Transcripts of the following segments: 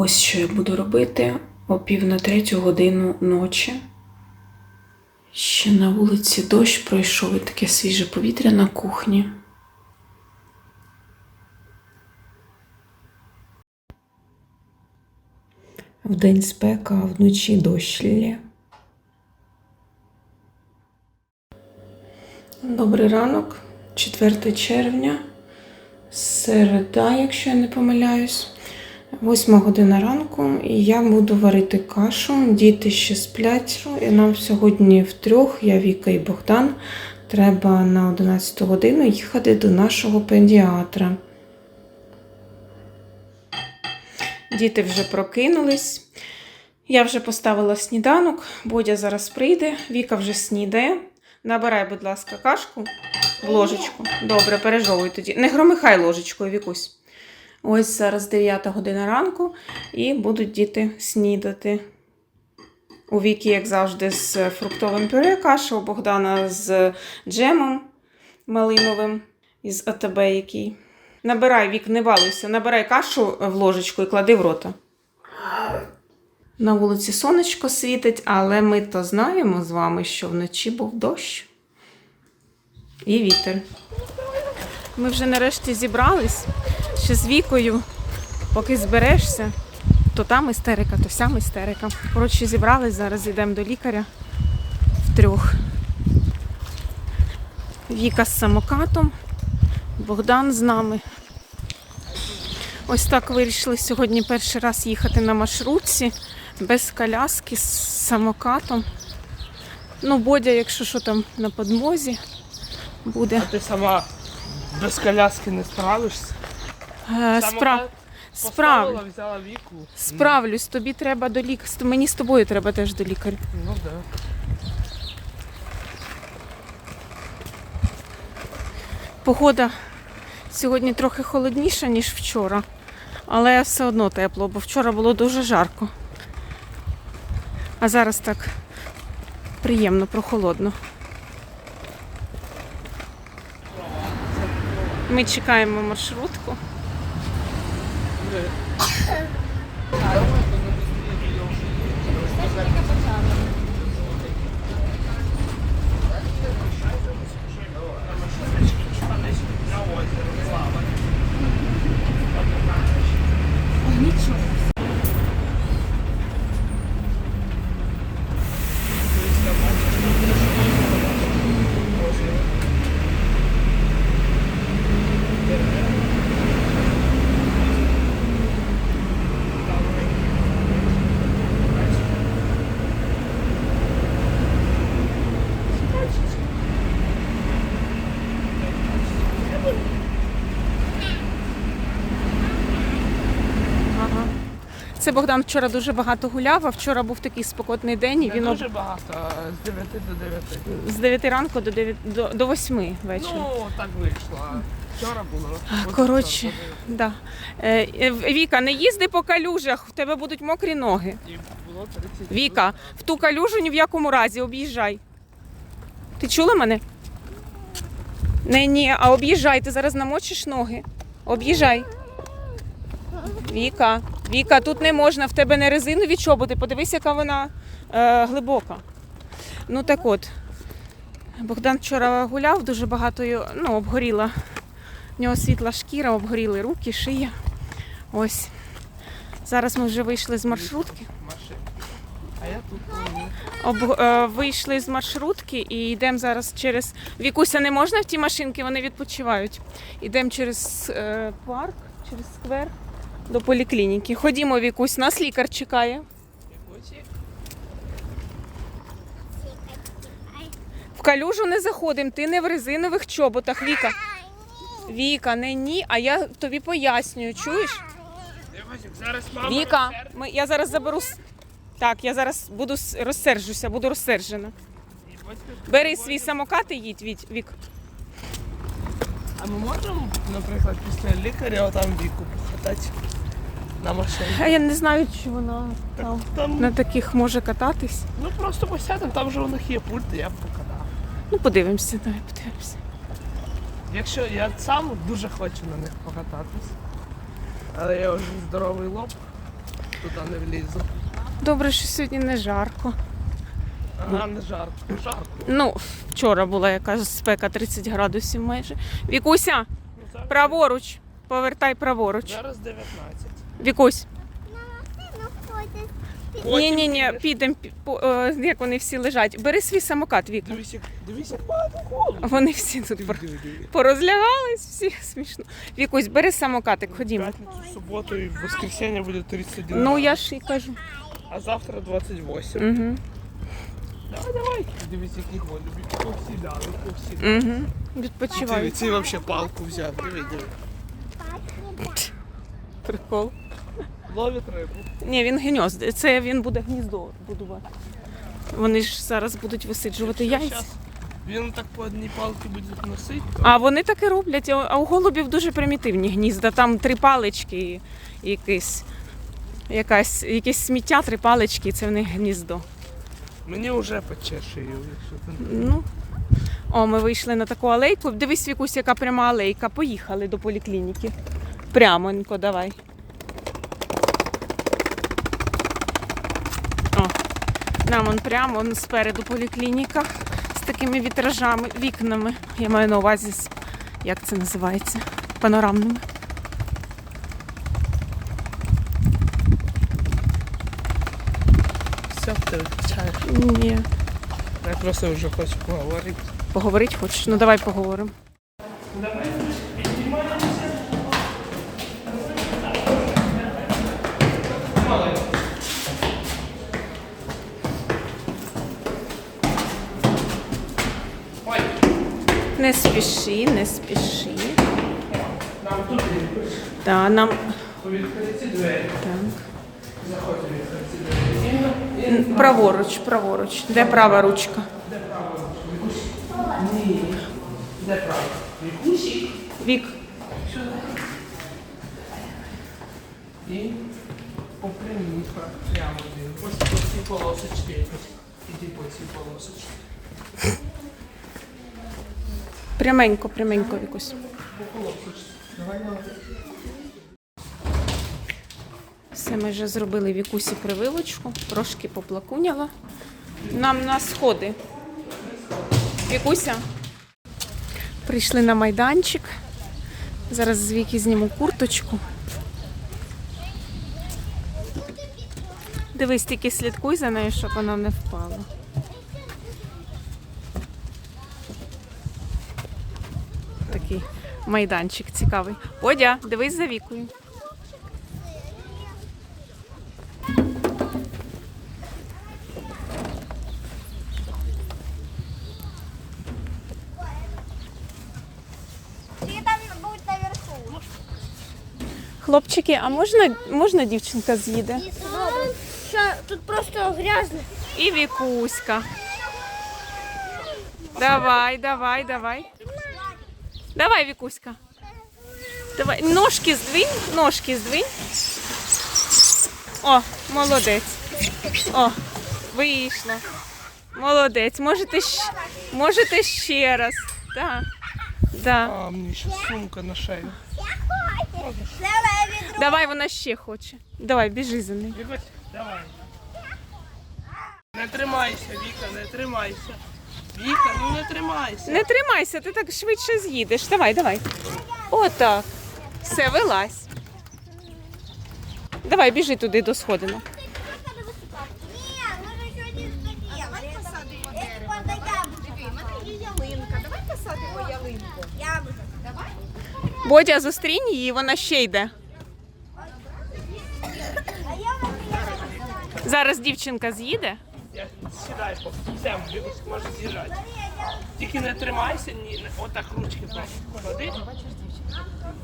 Ось що я буду робити о пів на третю годину ночі. Ще на вулиці дощ пройшов і таке свіже повітря на кухні. Вдень спека, а вночі дощ лє. Добрий ранок, 4 червня, середа, якщо я не помиляюсь. Восьма година ранку, і я буду варити кашу. Діти ще сплять, і нам сьогодні втрьох, я Віка і Богдан, треба на 11 годину їхати до нашого педіатра. Діти вже прокинулись. Я вже поставила сніданок, Бодя зараз прийде, Віка вже снідає. Набирай, будь ласка, кашку в ложечку. Добре, пережовуй тоді. Не громихай ложечкою, Вікусь. Ось зараз 9 година ранку, і будуть діти снідати. У Вікі, як завжди, з фруктовим пюре каша, у Богдана з джемом малиновим із АТБ який. Набирай, Вік, не балуйся, набирай кашу в ложечку і клади в рота. На вулиці сонечко світить, але ми то знаємо з вами, що вночі був дощ і вітер. Ми вже нарешті зібрались ще з вікою, поки зберешся, то там істерика, то сям істерика. Коротше, зібрались, зараз йдемо до лікаря втрьох. Віка з самокатом, Богдан з нами. Ось так вирішили сьогодні перший раз їхати на маршрутці, без коляски, з самокатом. Ну, Бодя, якщо що там на подмозі буде. А ти сама без коляски не справишся? Е. Справ... Поставила, взяла віку. Справлюсь, тобі треба до лікаря. Мені з тобою треба теж до лікаря. Ну да. Погода сьогодні трохи холодніша, ніж вчора, але все одно тепло, бо вчора було дуже жарко. А зараз так приємно, прохолодно. Ми чекаємо маршрутку. Це Богдан вчора дуже багато гуляв, а вчора був такий спокотний день, і він об- дуже багато, з 9 до 9. з 9 ранку до 9, до, до 8 вечора. Ну, так вийшло. Вчора було. Коротше, да. Е, е, Віка, не їзди по калюжах, в тебе будуть мокрі ноги. І було 30. Віка, в ту калюжу ні в якому разі об'їжджай. Ти чула мене? Не, ні, а об'їжджай, ти зараз намочиш ноги. Об'їжджай. Віка, Віка, тут не можна, в тебе не резинові чоботи. Подивись, яка вона е, глибока. Ну так от. Богдан вчора гуляв, дуже багато ну, обгоріла. В нього світла шкіра, обгоріли руки, шия. Ось. Зараз ми вже вийшли з маршрутки. Об, е, вийшли з маршрутки і йдемо зараз через. Вікуся не можна в ті машинки, вони відпочивають. Йдемо через е, парк, через сквер до поліклініки. Ходімо, Вікусь, нас лікар чекає. В калюжу не заходимо, ти не в резинових чоботах, Віка. Віка, не ні, а я тобі пояснюю, чуєш? Віка, ми, я зараз заберу. Так, я зараз буду розсержуся, буду розсержена. Бери свій самокат і їдь, Віть, Вік. А ми можемо, наприклад, після лікаря отам віку покатати на машині? А я не знаю, чи вона там Там, на таких може кататись. ну просто посядемо, там же у них є пульт, я б покатав. Ну, подивимося, давай подивимося. Якщо я сам дуже хочу на них покататись, але я вже здоровий лоб. туди не влізу. Добре, що сьогодні не жарко. Ага, не жарко. Жарко. Ну, вчора була якась спека 30 градусів майже. Вікуся, Ну, зараз, праворуч. Повертай праворуч. зараз 19. Вікусь. Ні, ні, ні, підемо, як вони всі лежать. Бери свій самокат, Віка. Дивись, як, дивись, як багато холоду. Вони всі тут пор- диви, диви. порозлягались, всі смішно. Вікусь, бери самокатик, ходімо. П'ятницю, суботу і воскресенье буде 31. Ну я ж і кажу. А завтра 28. Угу. Давай, давай. Дивись, які голуби. Повсідали, повсідали. Угу. Диви, Відпочивай. ці взагалі палку взяв. Диви, диви. Прикол. Ловить рибу. Ні, він гнізд. Це він буде гніздо будувати. Вони ж зараз будуть висиджувати яйця. Він так по одній палці буде носити. то А вони так і роблять. А у голубів дуже примітивні гнізда. Там три палички і якесь, якась, якесь сміття, три палички, і це в них гніздо. Мені вже пече шию, якщо ти не Ну. О, ми вийшли на таку алейку. Дивись, якусь яка пряма алейка. Поїхали до поліклініки. Прямонько, давай. Нам он прямо он спереду поліклініка з такими вітражами, вікнами. Я маю на увазі, з- як це називається? Панорамними. все, ти виключаєш. Ні. Я просто вже хочу поговорити. Поговорити хочеш? Ну давай поговоримо. Не спіши, не спіши. Нам тут Та нам відкриті двері. так. Заходьте відкриті двері. Праворуч, праворуч. Де права ручка? Де права ручка? Ні. Де? Вікусік. Вік. І по прямо. Ось по цій полосочці. Іди по цій полосочці. Пряменько, пряменько якось. Все, ми вже зробили вікусі прививочку, трошки поплакуняла. Нам на сходи. Вікуся. Прийшли на майданчик. Зараз з Віки зніму курточку. Дивись, тільки слідкуй за нею, щоб вона не впала. Такий майданчик цікавий. Одя, дивись за вікою. Хлопчики, а можна, можна дівчинка з'їде? Ща, тут просто грязно. І Вікуська. Давай, давай, давай. Давай, Вікуська. Давай. Ножки здвинь, ножки здвинь. О, молодець. О, вийшло. Молодець. Можете, щ- можете ще раз. Так. Да. А, мені ще сумка на шею. Давай вона ще хоче. Давай, біжи за нею. Вікусь, давай. Не тримайся, Віка, не тримайся. Віка, ну не тримайся. Не тримайся, ти так швидше з'їдеш. Давай, давай. Отак. Все, вилазь. Давай, біжи туди до сходинок. Нет, мы же еще не сделали. Это, это правда яблоко. ялинка. Давай посадимо ялинку. Яблоко. Бодя, зустрінь її, вона ще йде. А я вот яблоко. Зараз дівчинка з'їде. Сідай всем, Вікусь з'їжджати. Тільки не тримайся, ні, отак ручки поклади.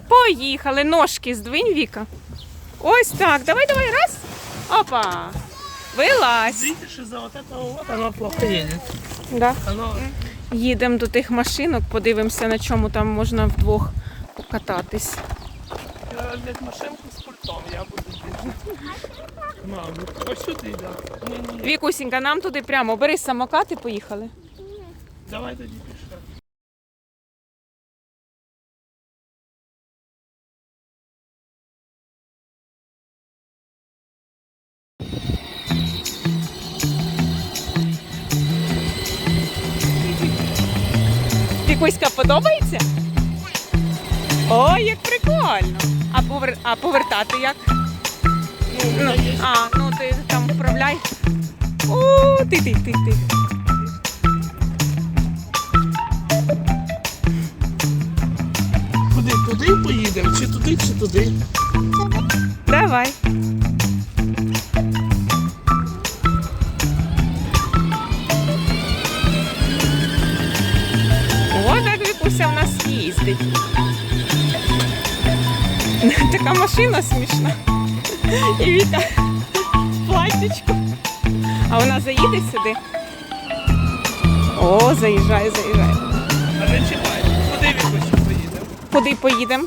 Поїхали, ножки здвинь, Віка. Ось так. Давай, давай, раз. Опа. Вилазь. Видите, що за вот это вот оно плохо едет. Да. Оно Їдемо до тих машинок, подивимося, на чому там можна вдвох покататись ставлять машинку з пультом, я буду їздити. Мабуть. Ось що ти. Да. Вікусінька, нам туди прямо. Бери самокат і поїхали. Давай тоді пішли. Вікуська подобається? Ой, як прикольно. А, повер... а повертати як? Ну, а, ну ти там вправляй. О, ти, ти, ти, ти. Куди? Туди поїдемо? Чи туди, чи туди? Давай. О, так Вікуся в нас їздить. Така машина смішна. І Віка в платічку. А вона заїде сюди. О, заїжджає, заїжджає. А не чекай. Куди Вікуся поїдемо? Куди поїдемо?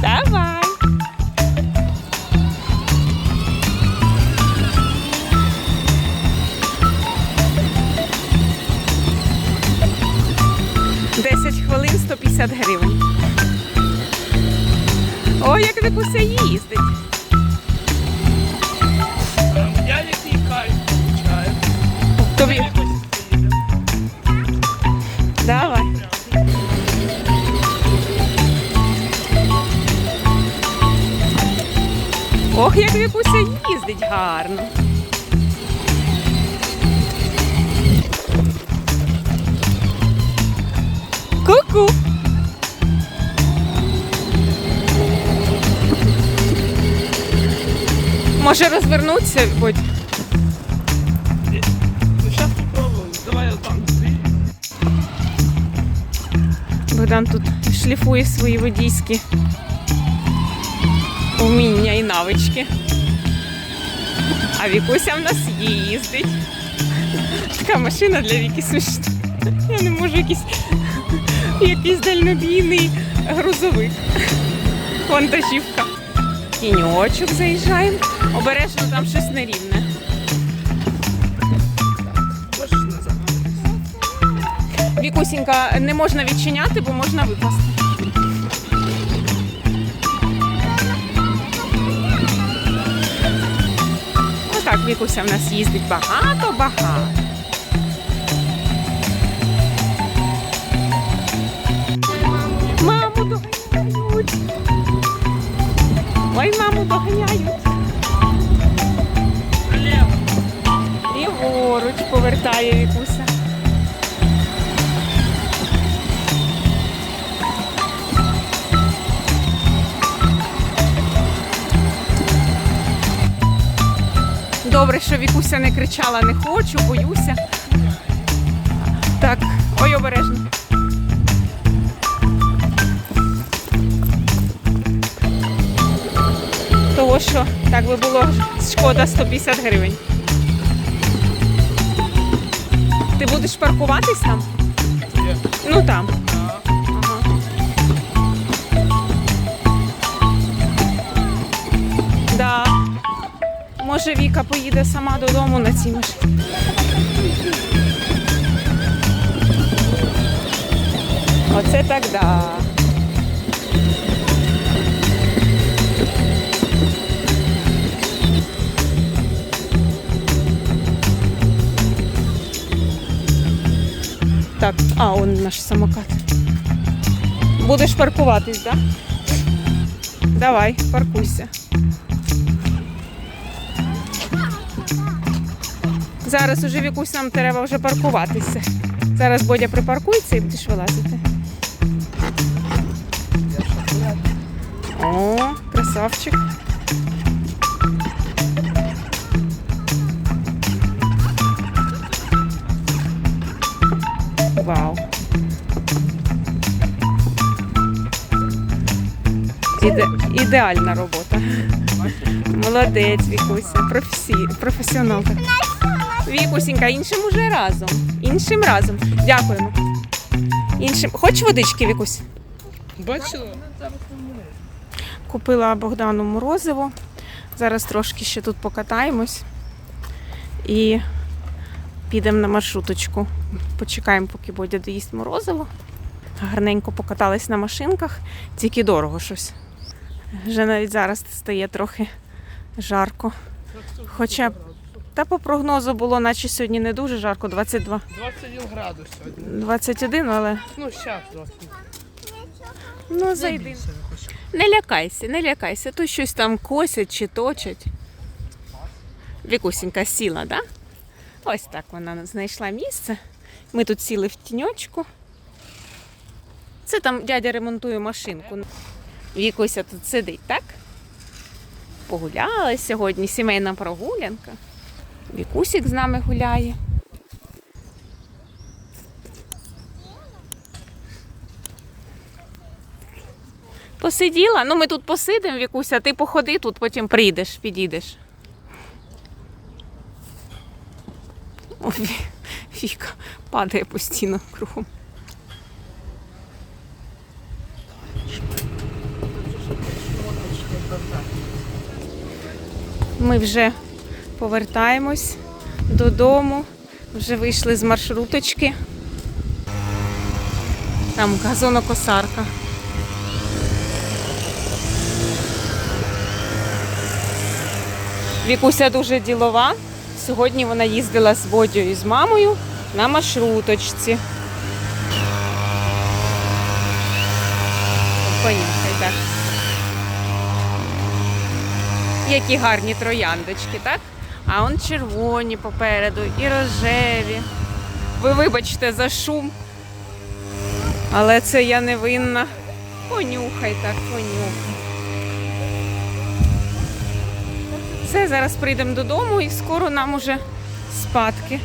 Давай. Десять хвилин 150 гривень. Ой, як Вікуся їздить. Я який кайф получаю. Тобі. Давай. Ох, як Вікуся їздить гарно. Може розвернутися. Ну, зараз попробуємо. Давай я там. Богдан тут шліфує свої водійські уміння і навички. А Вікуся в нас їздить. Така машина для Віки смішна. Я не можу якийсь, якийсь дальнобійний грузовик. Вантажівка. Тіньочок заїжджаємо. Обережно там щось нерівне. Вікусінька, не можна відчиняти, бо можна випасти. Отак Вікуся в нас їздить багато-багато. Маму доганяють. Ой, маму доганяють. Ліворуч повертає Вікуся. Добре, що Вікуся не кричала не хочу, боюся. Так, ой, обережно. Того, що так би було шкода 150 гривень. Ти будеш паркуватись там? Ну там. Ага. Да. Може Віка поїде сама додому на цій машині. Оце так да. Так, а, он наш самокат. Будеш паркуватись, так? Да? Давай, паркуйся. Зараз уже Вікусь нам треба вже паркуватися. Зараз Бодя припаркується і будеш вилазити. О, красавчик. Іде, ідеальна робота. Молодець, Вікуся, професі, професіоналка. Вікусінька, іншим уже разом. Іншим разом. Дякуємо. Іншим. Хоч водички, Вікусь? Бачила? Купила Богдану морозиво. Зараз трошки ще тут покатаємось і підемо на маршруточку. Почекаємо, поки Бодя доїсть морозиво. Гарненько покатались на машинках, тільки дорого щось. Вже навіть зараз стає трохи жарко. Хоча Та по прогнозу було, наче сьогодні не дуже жарко, 22. 21 градус сьогодні. 21, але Ну, зараз 20. ну зайди. Не лякайся, не лякайся. Тут щось там косять чи точать. Вікусінька сіла, да? Ось так вона знайшла місце. Ми тут сіли в тіньочку. Це там дядя ремонтує машинку. Вікуся тут сидить, так? Погуляли сьогодні, сімейна прогулянка. Вікусік з нами гуляє. Посиділа? Ну, ми тут посидимо, Вікуся, ти походи тут, потім прийдеш, підійдеш. О, Віка падає постійно кругом. Ми вже повертаємось додому, вже вийшли з маршруточки. Там газонокосарка. Вікуся дуже ділова. Сьогодні вона їздила з Бодю і з мамою на маршруточці. Понюхай, Які гарні трояндочки, так? А он червоні попереду і рожеві. Ви вибачте за шум. Але це я не винна. Понюхай так, понюхай. Все, зараз прийдемо додому і скоро нам уже спадки.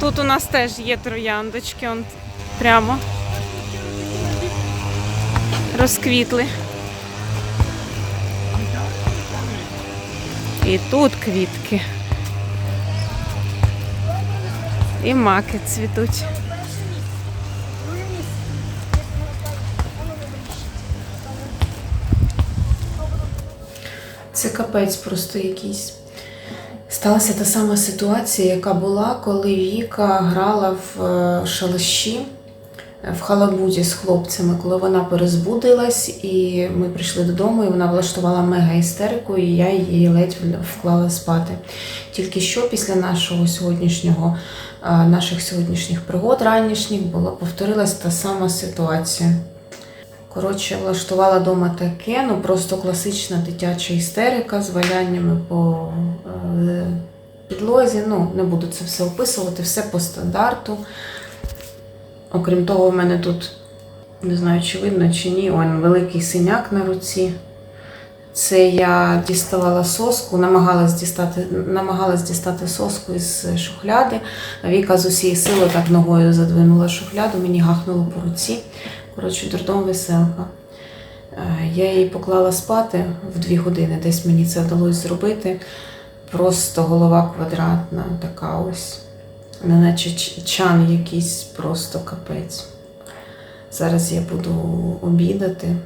Тут у нас теж є трояндочки, он прямо розквітли. І тут квітки. І маки цвітуть. Це капець просто якийсь. Сталася та сама ситуація, яка була, коли Віка грала в е, шалаші в халабуді з хлопцями, коли вона перезбудилась, і ми прийшли додому, і вона влаштувала мега істерику, і я її ледь вклала спати. Тільки що після нашого сьогоднішнього, наших сьогоднішніх пригод ранішніх була повторилась та сама ситуація. Коротше, влаштувала вдома таке, ну просто класична дитяча істерика з валяннями по е, підлозі. Ну, не буду це все описувати, все по стандарту. Окрім того, в мене тут, не знаю, чи видно, чи ні, он великий синяк на руці. Це я діставала соску, намагалась дістати, намагалась дістати соску із шухляди. Віка з усієї сили так ногою задвинула шухляду, мені гахнуло по руці. Коротше, дурдом веселка. Е, Я її поклала спати в дві години, десь мені це вдалося зробити. Просто голова квадратна, така ось. Неначе чан якийсь просто капець. Зараз я буду обідати.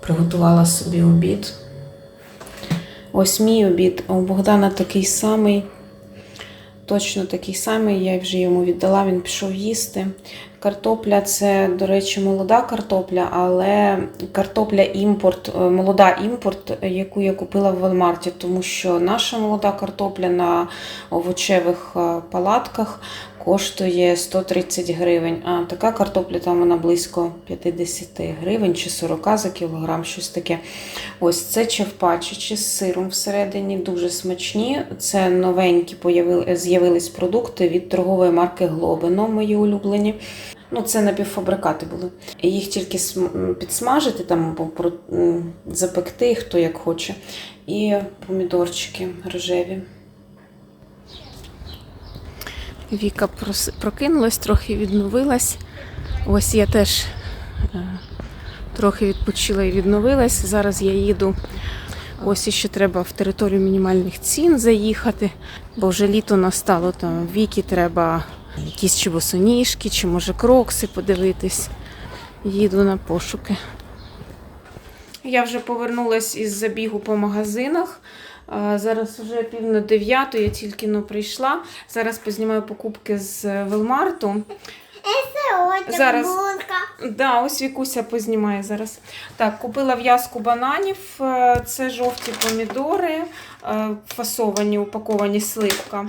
Приготувала собі обід. Ось мій обід. У Богдана такий самий. Точно такий самий, я вже йому віддала, він пішов їсти. Картопля це, до речі, молода картопля, але картопля імпорт, е, молода імпорт, яку я купила в Walmart, тому що наша молода картопля на овочевих е, палатках коштує 130 гривень. А така картопля там вона близько 50 гривень чи 40 за кілограм, щось таке. Ось це чевпачичі з сиром всередині, дуже смачні. Це новенькі з'явились продукти від торгової марки Глобино, мої улюблені. Ну, це напівфабрикати були. Їх тільки підсмажити, там, або запекти, хто як хоче. І помідорчики рожеві. Віка прокинулась, трохи відновилась. Ось я теж е, трохи відпочила і відновилась. Зараз я їду. Ось іще треба в територію мінімальних цін заїхати, бо вже літо настало. Там віки треба якісь чи босоніжки, чи може крокси подивитись. Їду на пошуки. Я вже повернулась із забігу по магазинах. Зараз вже пів на дев'яту, я тільки но прийшла. Зараз познімаю покупки з Велмарту. Ось Зараз. Да, ось Вікуся познімає зараз. Так, купила в'язку бананів. е, Це жовті помідори, е, фасовані, упаковані сливка.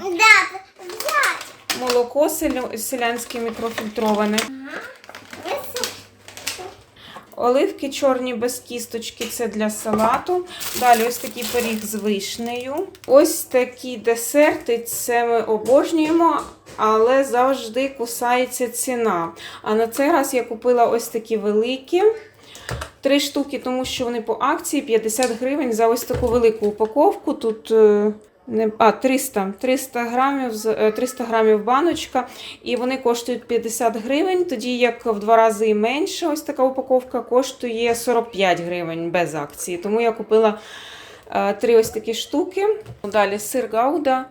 Молоко селянське мікрофільтроване. Оливки чорні без кісточки це для салату. Далі ось такий пиріг з вишнею. Ось такі десерти, це ми обожнюємо, але завжди кусається ціна. А на цей раз я купила ось такі великі. Три штуки, тому що вони по акції 50 гривень за ось таку велику упаковку. Тут е, не, а, 300, 300 грамів, з- е, 300 грамів баночка, і вони коштують 50 гривень, тоді як в два рази менше ось така упаковка коштує 45 гривень без акції. Тому я купила е, три ось такі штуки. Далі сир Гауда.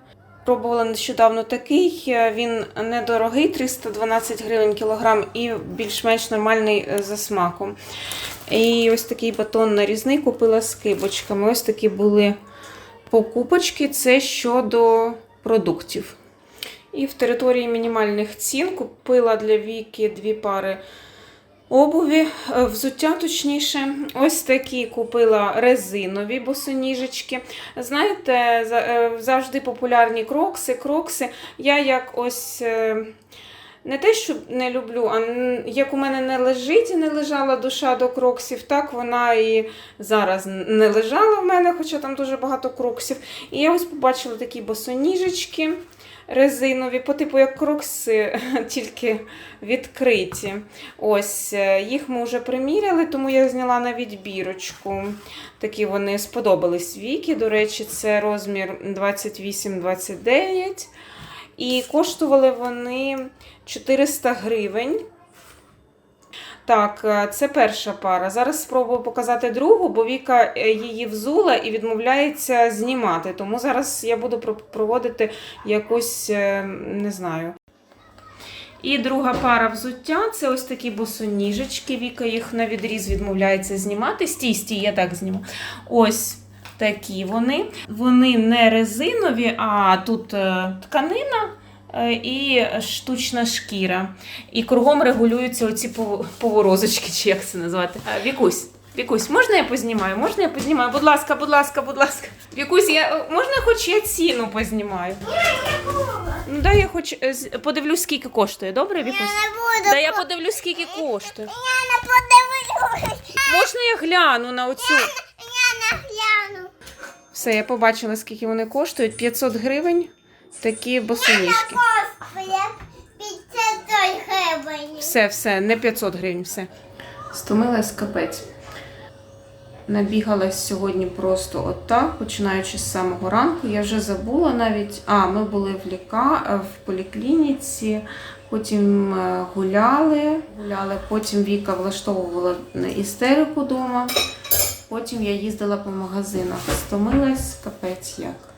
Пробувала нещодавно такий, е, він недорогий, 312 гривень кілограм і більш-менш нормальний за смаком. І ось такий батон нарізний купила з кибочками. Ось такі були покупочки. Це щодо продуктів. І в території мінімальних цін купила для Віки дві пари обуві, е, взуття точніше. Ось такі купила резинові босоніжечки. Знаєте, е, завжди популярні крокси, крокси. Я як ось. Не те, що не люблю, а як у мене не лежить і не лежала душа до кроксів, так вона і зараз не лежала в мене, хоча там дуже багато кроксів. І я ось побачила такі босоніжечки резинові, по типу як крокси, тільки відкриті. Ось е, їх ми вже приміряли, тому я зняла на відбірочку. Такі вони сподобались віки. До речі, це розмір 28-29. І коштували вони 400 гривень. Так, е, це перша пара. Зараз спробую показати другу, бо Віка е, її взула і відмовляється знімати. Тому зараз я буду проводити якусь, е, не знаю. І друга пара взуття це ось такі босоніжечки. Віка їх на відріз відмовляється знімати. Стій, стій, я так зніму. Ось такі вони. Вони не резинові, а тут е, тканина е, і штучна шкіра. І кругом регулюються оці пов- поворозочки, чи як це назвати. Е, Вікусь. Вікусь, можна я познімаю? Можна я познімаю? Будь ласка, будь ласка, будь ласка. Вікусь, я можна хоч я ціну познімаю? Ну дай я хоч подивлюсь, скільки коштує. Добре, Я не буду. Да я подивлюсь, скільки коштує. Я не подивлюсь. Можна я гляну на оцю? Все, я побачила, скільки вони коштують. 500 гривень. Такі босоніжки. Кофе. 500 гривень. Все, все, не 500 гривень, все. Стомилась капець. Набігалась сьогодні просто отак, починаючи з самого ранку. Я вже забула навіть. А, ми були в ліка в поліклініці, потім е, гуляли, гуляли, потім Віка влаштовувала істерику вдома. Потім я їздила по магазинах. Стомилась капець як.